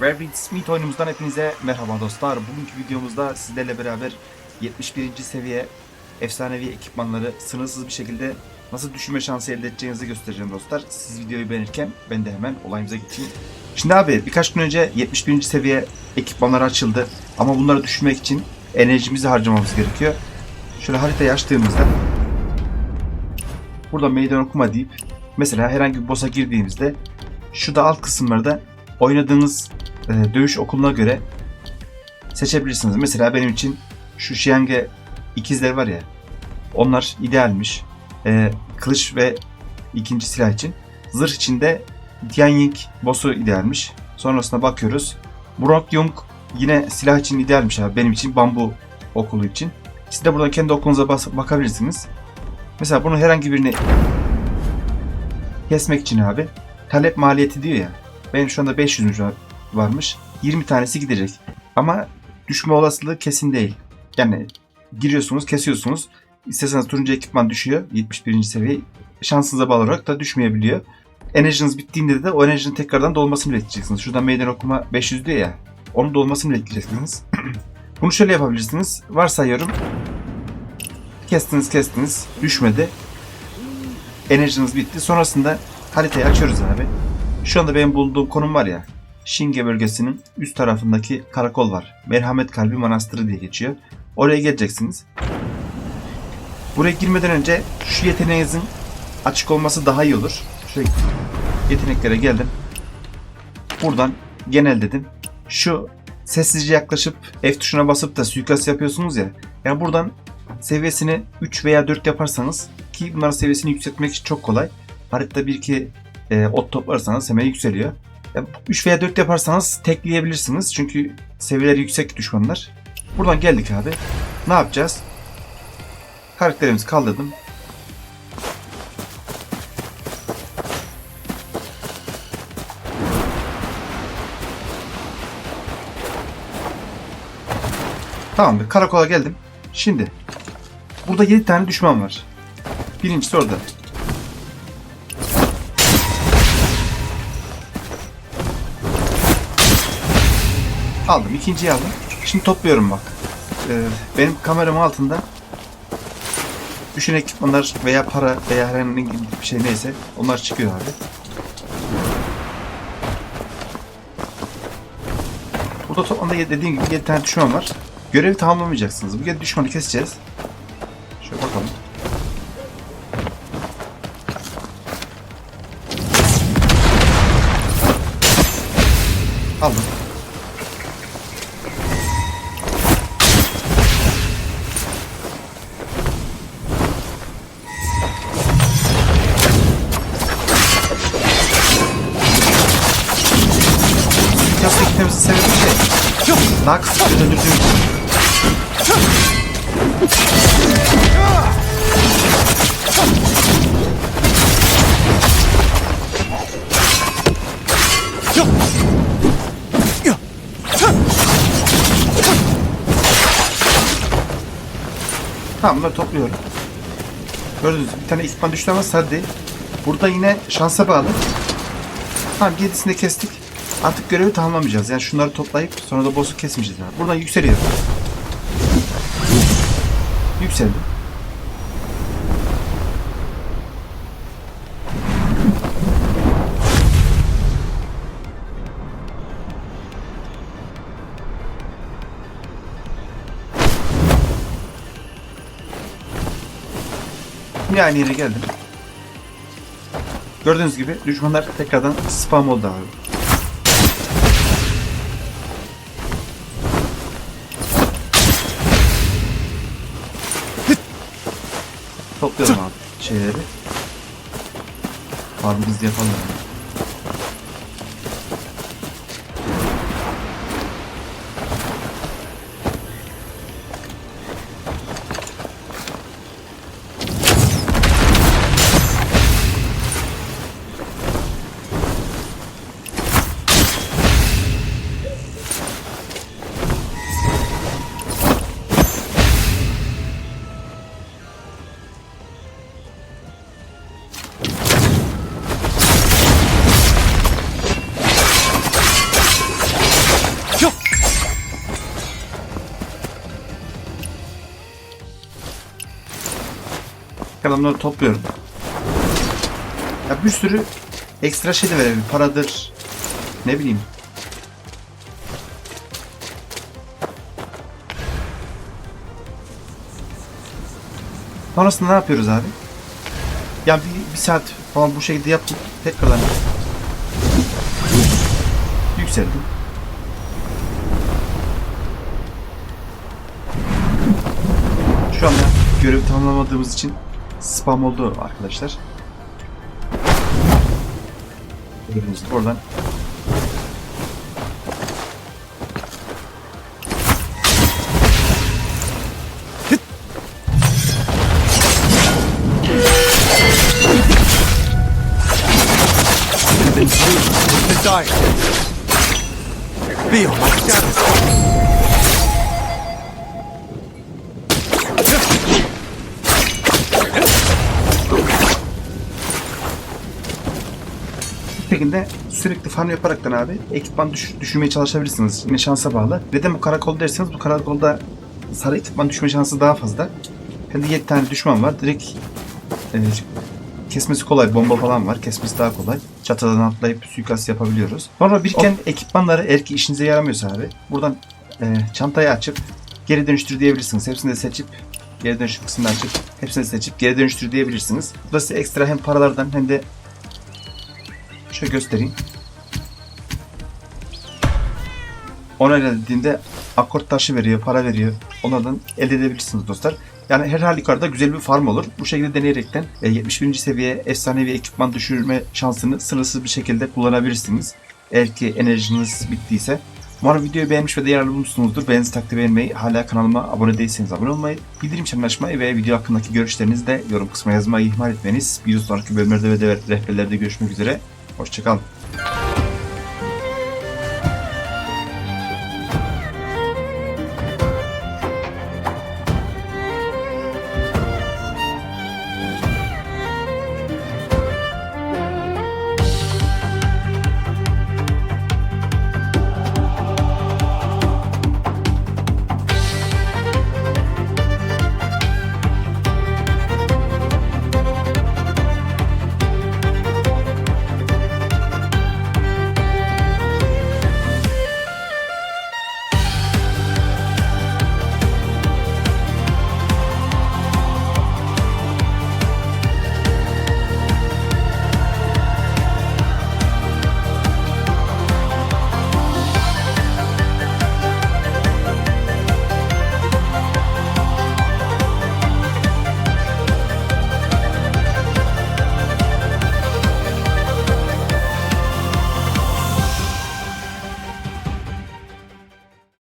Rabbit Smith oyunumuzdan hepinize merhaba dostlar. Bugünkü videomuzda sizlerle beraber 71. seviye efsanevi ekipmanları sınırsız bir şekilde nasıl düşürme şansı elde edeceğinizi göstereceğim dostlar. Siz videoyu beğenirken ben de hemen olayımıza geçeyim. Şimdi abi birkaç gün önce 71. seviye ekipmanları açıldı. Ama bunları düşürmek için enerjimizi harcamamız gerekiyor. Şöyle haritayı açtığımızda burada meydan okuma deyip mesela herhangi bir boss'a girdiğimizde şurada alt kısımlarda oynadığınız e, dövüş okuluna göre seçebilirsiniz. Mesela benim için şu Şiyenge ikizler var ya onlar idealmiş. E, kılıç ve ikinci silah için. Zırh için de Tianying boss'u idealmiş. Sonrasına bakıyoruz. Brok Jung yine silah için idealmiş abi. Benim için bambu okulu için. Siz de buradan kendi okulunuza bakabilirsiniz. Mesela bunu herhangi birini kesmek için abi talep maliyeti diyor ya. Benim şu anda 500 mücadele varmış. 20 tanesi gidecek. Ama düşme olasılığı kesin değil. Yani giriyorsunuz, kesiyorsunuz. İsterseniz turuncu ekipman düşüyor. 71. seviye. Şansınıza bağlı olarak da düşmeyebiliyor. Enerjiniz bittiğinde de o enerjinin tekrardan dolmasını bekleyeceksiniz. Şuradan meydan okuma 500 diyor ya. Onun dolmasını bekleyeceksiniz. Bunu şöyle yapabilirsiniz. Varsayıyorum. Kestiniz kestiniz. Düşmedi. Enerjiniz bitti. Sonrasında haritayı açıyoruz abi. Şu anda benim bulunduğum konum var ya. Şinge bölgesinin üst tarafındaki karakol var. Merhamet Kalbi Manastırı diye geçiyor. Oraya geleceksiniz. Buraya girmeden önce şu yeteneğinizin açık olması daha iyi olur. Şöyle yeteneklere geldim. Buradan genel dedim. Şu sessizce yaklaşıp F tuşuna basıp da suikast yapıyorsunuz ya. Yani buradan seviyesini 3 veya 4 yaparsanız ki bunların seviyesini yükseltmek çok kolay. Haritada bir iki e, ot toplarsanız hemen yükseliyor. Yani 3 veya 4 yaparsanız tekleyebilirsiniz. Çünkü seviyeleri yüksek düşmanlar. Buradan geldik abi. Ne yapacağız? Karakterimizi kaldırdım. Tamam karakola geldim. Şimdi burada 7 tane düşman var. Birincisi orada. Aldım. ikinciyi aldım. Şimdi topluyorum bak. Ee, benim kameram altında düşen ekipmanlar veya para veya herhangi bir şey neyse onlar çıkıyor abi. Burada toplamda dediğim gibi 7 tane düşman var. Görevi tamamlamayacaksınız. Bu 7 düşmanı keseceğiz. Şöyle bakalım. Aldım. Öldürdüğüm için. Tamam bunları topluyorum. Gördünüz bir tane ekipman düştü ama sadde. Burada yine şansa bağlı. Tamam yedisini de kestik. Artık görevi tamamlamayacağız. Yani şunları toplayıp sonra da boss'u kesmeyeceğiz. Yani. Buradan yükseliyor. Yükseldi. Yine yere geldim. Gördüğünüz gibi düşmanlar tekrardan spam oldu abi. Topluyorum abi şeyleri. Farmımızı yapalım. abi. Tekrardan onları topluyorum. Ya bir sürü ekstra şey de verebilirim. Paradır. Ne bileyim. Sonrasında ne yapıyoruz abi? Ya bir, bir saat falan bu şekilde yaptık. Tekrardan yükseldim. Şu anda görevi tamamlamadığımız için spam oldu arkadaşlar. Gördüğünüz oradan dark. Feel my shadows. Şekilde sürekli farm yaparaktan abi ekipman düş, düşürmeye çalışabilirsiniz. Yine şansa bağlı. Neden bu karakol derseniz bu karakolda sarı ekipman düşme şansı daha fazla. Hem de 7 tane düşman var. Direkt e, kesmesi kolay. Bomba falan var. Kesmesi daha kolay. Çatıdan atlayıp suikast yapabiliyoruz. Sonra biriken ekipmanları eğer ki işinize yaramıyorsa abi buradan e, çantayı açıp geri dönüştür diyebilirsiniz. Hepsini de seçip geri dönüştür kısmını açıp hepsini seçip geri dönüştür diyebilirsiniz. Bu da size ekstra hem paralardan hem de Şöyle göstereyim. Onayla dediğinde akort taşı veriyor, para veriyor. Onlardan elde edebilirsiniz dostlar. Yani her halükarda güzel bir farm olur. Bu şekilde deneyerekten e, 71. seviye efsanevi ekipman düşürme şansını sınırsız bir şekilde kullanabilirsiniz. Eğer ki enerjiniz bittiyse. Umarım videoyu beğenmiş ve de yararlı bulmuşsunuzdur. Beğeninizi takdir beğenmeyi, hala kanalıma abone değilseniz abone olmayı, bildirim çanını açmayı ve video hakkındaki görüşlerinizi de yorum kısmına yazmayı ihmal etmeyiniz. Bir sonraki bölümlerde ve de rehberlerde görüşmek üzere. Hoşçakalın.